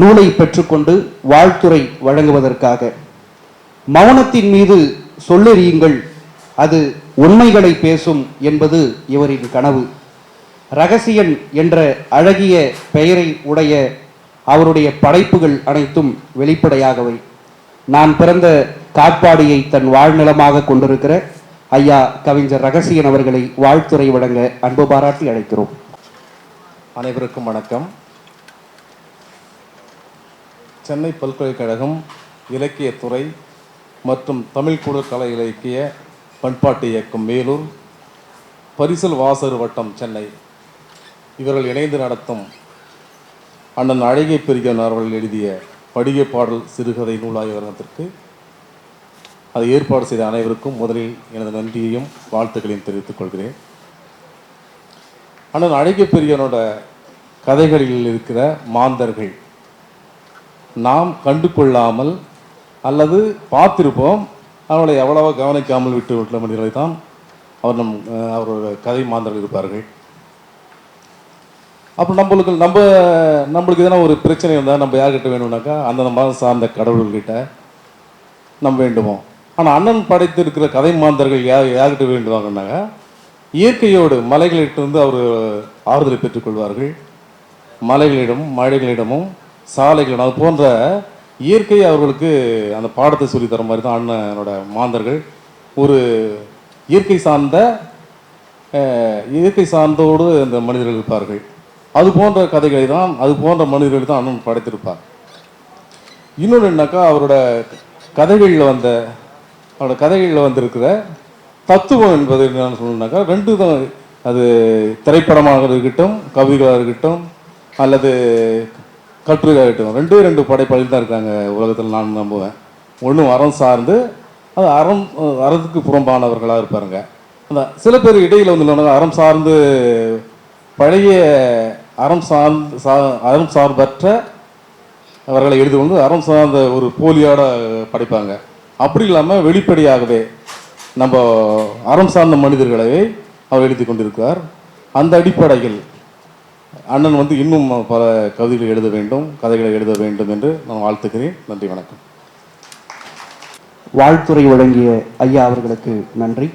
நூலை பெற்றுக்கொண்டு வாழ்த்துரை வழங்குவதற்காக. மௌனத்தின் மீது சொல்லெறியுங்கள். அது உண்மைகளை பேசும் என்பது இவரின் கனவு. ரகசியன் என்ற அழகிய பெயரை உடைய அவருடைய படைப்புகள் அனைத்தும் வெளிப்படையாகவை. நான் பிறந்த காட்பாடியை தன் வாழ்நிலமாக கொண்டிருக்கிற ஐயா கவிஞர் ரகசியன் அவர்களை வாழ்த்துறை வழங்க அன்பு பாராட்டி அழைக்கிறோம். அனைவருக்கும் வணக்கம். சென்னை பல்கலைக்கழகம் இலக்கியத்துறை மற்றும் தமிழ் குழு கலை இலக்கிய பண்பாட்டு இயக்கம் மேலூர் பரிசல் வாசர் வட்டம் சென்னை. இவர்கள் இணைந்து நடத்தும் அண்ணன் அழகை பெரியன் அவர்கள் எழுதிய படிகை பாடல் சிறுகதை நூலாய்வரங்கத்திற்கு அதை ஏற்பாடு செய்த அனைவருக்கும் முதலில் எனது நன்றியையும் வாழ்த்துக்களையும் தெரிவித்துக் கொள்கிறேன். அண்ணன் அழகிய பெரியனோட கதைகளில் இருக்கிற மாந்தர்கள் நாம் கண்டு கொள்ளாமல் அல்லது பார்த்திருப்போம். அவளை எவ்வளவோ கவனிக்காமல் விட்டு விட்ட மனிதர்களை தான் அவர் நம் அவரோட கதை மாந்தர்கள் இருப்பார்கள். அப்போ நம்மளுக்கு நம்ம நம்மளுக்கு எதனா ஒரு பிரச்சனை இருந்தால் நம்ம யார்கிட்ட வேணும்னாக்கா அந்த மதம் சார்ந்த கடவுள்கிட்ட நம்ம வேண்டுமோ ஆனால் அண்ணன் படைத்திருக்கிற கதை மாந்தர்கள் யார் யார்கிட்ட வேண்டுவாங்கன்னாக்கா இயற்கையோடு மலைகளிட்டிருந்து அவர் ஆறுதலை பெற்றுக்கொள்வார்கள். மலைகளிடமும் மழைகளிடமும் சாலைகள் அது போன்ற இயற்கை அவர்களுக்கு அந்த பாடத்தை சொல்லி தர மாதிரி தான் அண்ணனோட மாந்தர்கள். ஒரு இயற்கை சார்ந்த இயற்கை சார்ந்தோடு அந்த மனிதர்கள் இருப்பார்கள். அது போன்ற கதைகளை தான் அது போன்ற மனிதர்கள் தான் அண்ணன் படைத்திருப்பார். இன்னொன்று என்னக்கா அவரோட கதைகளில் வந்த அவரோட கதைகளில் வந்திருக்கிற தத்துவம் என்பது என்னன்னு சொல்லணும்னாக்கா ரெண்டு தான். அது திரைப்படமாக இருக்கட்டும் கவிகளாக இருக்கட்டும் அல்லது கட்டுரையாகட்டும் ரெண்டே ரெண்டு படைப்பாளிகள் தான் இருக்காங்க உலகத்தில் நான் நம்புவேன். ஒன்று அறம் சார்ந்து அது அறம் அறத்துக்கு புறம்பானவர்களாக இருப்பாருங்க. அந்த சில பேர் இடையில் வந்து அறம் சார்ந்து பழைய அறம் சார்ந்து சா அறம் சார்பற்ற அவர்களை எழுதி கொண்டு அறம் சார்ந்த ஒரு போலியோட படைப்பாங்க. அப்படி இல்லாமல் வெளிப்படையாகவே நம்ம அறம் சார்ந்த மனிதர்களவே அவர் எழுதி கொண்டிருக்கிறார். அந்த அடிப்படையில் அண்ணன் வந்து இன்னும் பல கவிதைகளை எழுத வேண்டும் கதைகளை எழுத வேண்டும் என்று நான் வாழ்த்துக்கிறேன் நன்றி வணக்கம். வாழ்த்துறை வழங்கிய ஐயா அவர்களுக்கு நன்றி.